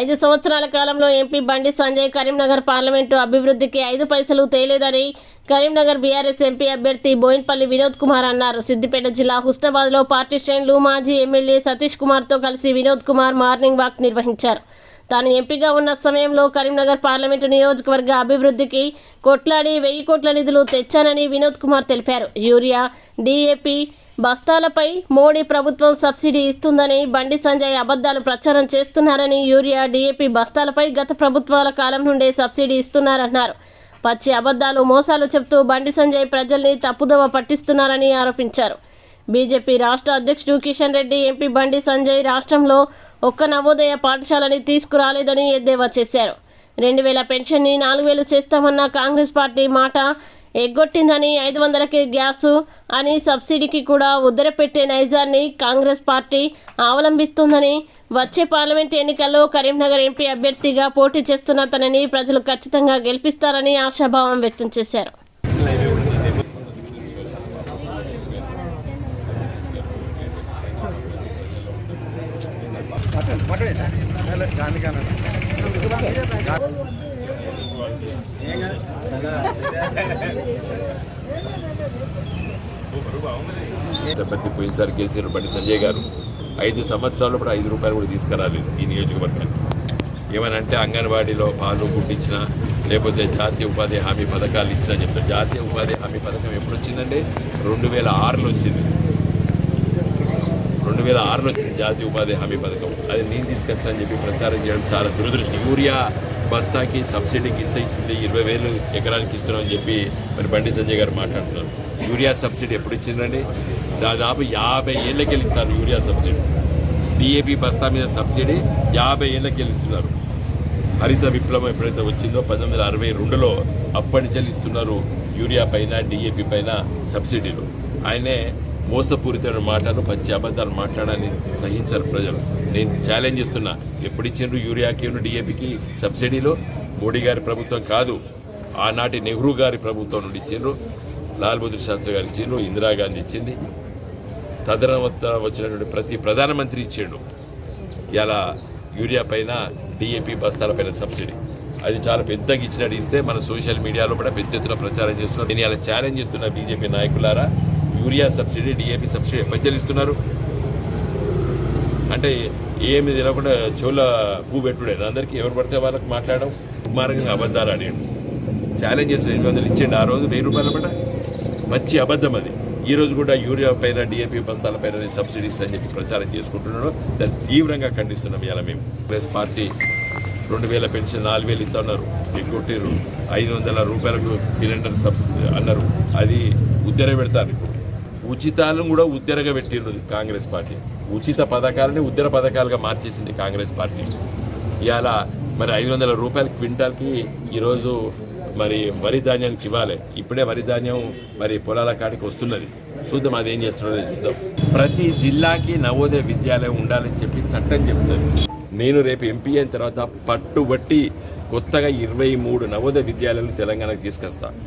ఐదు సంవత్సరాల కాలంలో ఎంపీ బండి సంజయ్ కరీంనగర్ పార్లమెంటు అభివృద్ధికి ఐదు పైసలు తేలేదని కరీంనగర్ బీఆర్ఎస్ ఎంపీ అభ్యర్థి బోయిన్పల్లి వినోద్ కుమార్ అన్నారు. సిద్దిపేట జిల్లా హుస్నాబాద్లో పార్టీ శ్రేణులు మాజీ ఎమ్మెల్యే సతీష్ కుమార్తో కలిసి వినోద్ కుమార్ మార్నింగ్ వాక్ నిర్వహించారు. తాను ఎంపీగా ఉన్న సమయంలో కరీంనగర్ పార్లమెంటు నియోజకవర్గ అభివృద్ధికి కొట్లాడి వెయ్యి కోట్ల నిధులు తెచ్చానని వినోద్ కుమార్ తెలిపారు. యూరియా డీఏపీ బస్తాలపై మోడీ ప్రభుత్వం సబ్సిడీ ఇస్తుందని బండి సంజయ్ అబద్ధాలు ప్రచారం చేస్తున్నారని యూరియా డీఏపీ బస్తాలపై గత ప్రభుత్వాల కాలం నుండే సబ్సిడీ ఇస్తున్నారన్నారు. పచ్చి అబద్ధాలు మోసాలు చెప్తూ బండి సంజయ్ ప్రజల్ని తప్పుదోవ పట్టిస్తున్నారని ఆరోపించారు. బీజేపీ రాష్ట్ర అధ్యక్షుడు కిషన్ రెడ్డి ఎంపీ బండి సంజయ్ రాష్ట్రంలో ఒక్క నవోదయ పాఠశాలని తీసుకురాలేదని ఎద్దేవా చేశారు. రెండు వేల పెన్షన్ని నాలుగు వేలు చేస్తామన్న కాంగ్రెస్ పార్టీ మాట ఎగ్గొట్టిందని ఐదు వందలకి గ్యాసు అని సబ్సిడీకి కూడా ఉద్దరపెట్టే నైజాన్ని కాంగ్రెస్ పార్టీ అవలంబిస్తుందని వచ్చే పార్లమెంట్ ఎన్నికల్లో కరీంనగర్ ఎంపీ అభ్యర్థిగా పోటీ చేస్తున్న తనని ప్రజలు ఖచ్చితంగా గెలిపిస్తారని ఆశాభావం వ్యక్తం చేశారు. ప్రతి పోయినసారి గెలిచిన బండి సంజయ్ గారు. ఐదు సంవత్సరాలు కూడా ఐదు రూపాయలు కూడా తీసుకురాలేదు ఈ నియోజకవర్గానికి. ఏమనంటే అంగన్వాడీలో పాలు గుడ్డిచ్చిన లేకపోతే జాతీయ ఉపాధి హామీ పథకాలు ఇచ్చిన చెప్తారు. జాతీయ ఉపాధి హామీ పథకం ఎప్పుడు వచ్చిందంటే రెండు వేల ఆరులో వచ్చింది. రెండు వేల ఆరులో వచ్చింది జాతీయ ఉపాధి హామీ పథకం. అది నేను తీసుకొచ్చానని చెప్పి ప్రచారం చేయడం చాలా దురదృష్టి. యూరియా బస్తాకి సబ్సిడీకి ఇంత ఇచ్చింది ఇరవై వేలు ఎకరానికి ఇస్తున్నామని చెప్పి మరి బండి సంజయ్ గారు మాట్లాడుతున్నారు. యూరియా సబ్సిడీ ఎప్పుడు ఇచ్చిందండి? దాదాపు యాభై ఏళ్ళకి ఇస్తారు యూరియా సబ్సిడీ. డిఏపి బస్తా మీద సబ్సిడీ యాభై ఏళ్ళకి ఇస్తున్నారు హరిత విప్లవం ఎప్పుడైతే వచ్చిందో పంతొమ్మిది వందల అరవై రెండులో అప్పటి చెల్లిస్తున్నారు యూరియా పైన డిఏపి పైన సబ్సిడీలు. ఆయనే మోసపూరితమైన మాటలు పచ్చి అబద్ధాలు మాట్లాడాలని సహించారు ప్రజలు. నేను ఛాలెంజ్ చేస్తున్నా. ఎప్పుడు ఇచ్చిండ్రు యూరియాకి డిఏపికి సబ్సిడీలో మోడీ గారి ప్రభుత్వం కాదు. ఆనాటి నెహ్రూ గారి ప్రభుత్వం నుండి ఇచ్చిండ్రు. లాల్ బహదూర్ శాస్త్రి గారు ఇచ్చిండ్రు. ఇందిరాగాంధీ ఇచ్చింది. తదనంత వచ్చినటువంటి ప్రతి ప్రధానమంత్రి ఇచ్చిండు. ఇలా యూరియా పైన డిఏపి బస్తాల పైన సబ్సిడీ అది చాలా పెద్దగా ఇచ్చినట్టు ఇస్తే మన సోషల్ మీడియాలో కూడా పెద్ద ఎత్తున ప్రచారం చేస్తున్నారు. నేను ఇలా ఛాలెంజ్ చేస్తున్న బీజేపీ నాయకులారా. యూరియా సబ్సిడీ డిఏపి సబ్సిడీ పచ్చలిస్తున్నారు అంటే ఏమి తినకుండా చెవుల పువ్వు పెట్టుడే. అందరికీ ఎవరు పడితే వాళ్ళకి మాట్లాడడం కుమారంగా అబద్ధాలు ఆడాడు ఛాలెంజ్ చేసిన ఎనిమిది వందలు ఇచ్చిండు ఆ రోజు వెయ్యి రూపాయల పట మంచి అబద్ధం అది. ఈ రోజు కూడా యూరియా పైన డిఏపి బస్తాల పైన సబ్సిడీ అని చెప్పి ప్రచారం చేసుకుంటున్నాడు దాన్ని తీవ్రంగా ఖండిస్తున్నాం ఇలా మేము. కాంగ్రెస్ పార్టీ రెండు వేల పెన్షన్ నాలుగు వేలు ఇస్తా ఉన్నారు ఎగ్గొట్టారు ఐదు వందల రూపాయలకు సిలిండర్ సబ్సిడీ అన్నారు. అది ఉద్దర పెడతారు. ఇప్పుడు ఉచితాలను కూడా ఉద్దరగా పెట్టిండ్రు కాంగ్రెస్ పార్టీ. ఉచిత పథకాలని ఉద్దర పథకాలుగా మార్చేసింది కాంగ్రెస్ పార్టీ. ఇవాళ మరి ఐదు వందల రూపాయల క్వింటాల్కి ఈరోజు మరి వరి ధాన్యానికి ఇవ్వాలి. ఇప్పుడే వరి ధాన్యం మరి పొలాల కాడికి వస్తున్నది. చూద్దాం అది ఏం చేస్తున్నదో చూద్దాం. ప్రతి జిల్లాకి నవోదయ విద్యాలయం ఉండాలని చెప్పి చట్టం చెప్తుంది నేను రేపు ఎంపీ అయిన తర్వాత పట్టుబట్టి కొత్తగా ఇరవై మూడు నవోదయ విద్యాలయాలు తెలంగాణకు తీసుకొస్తా.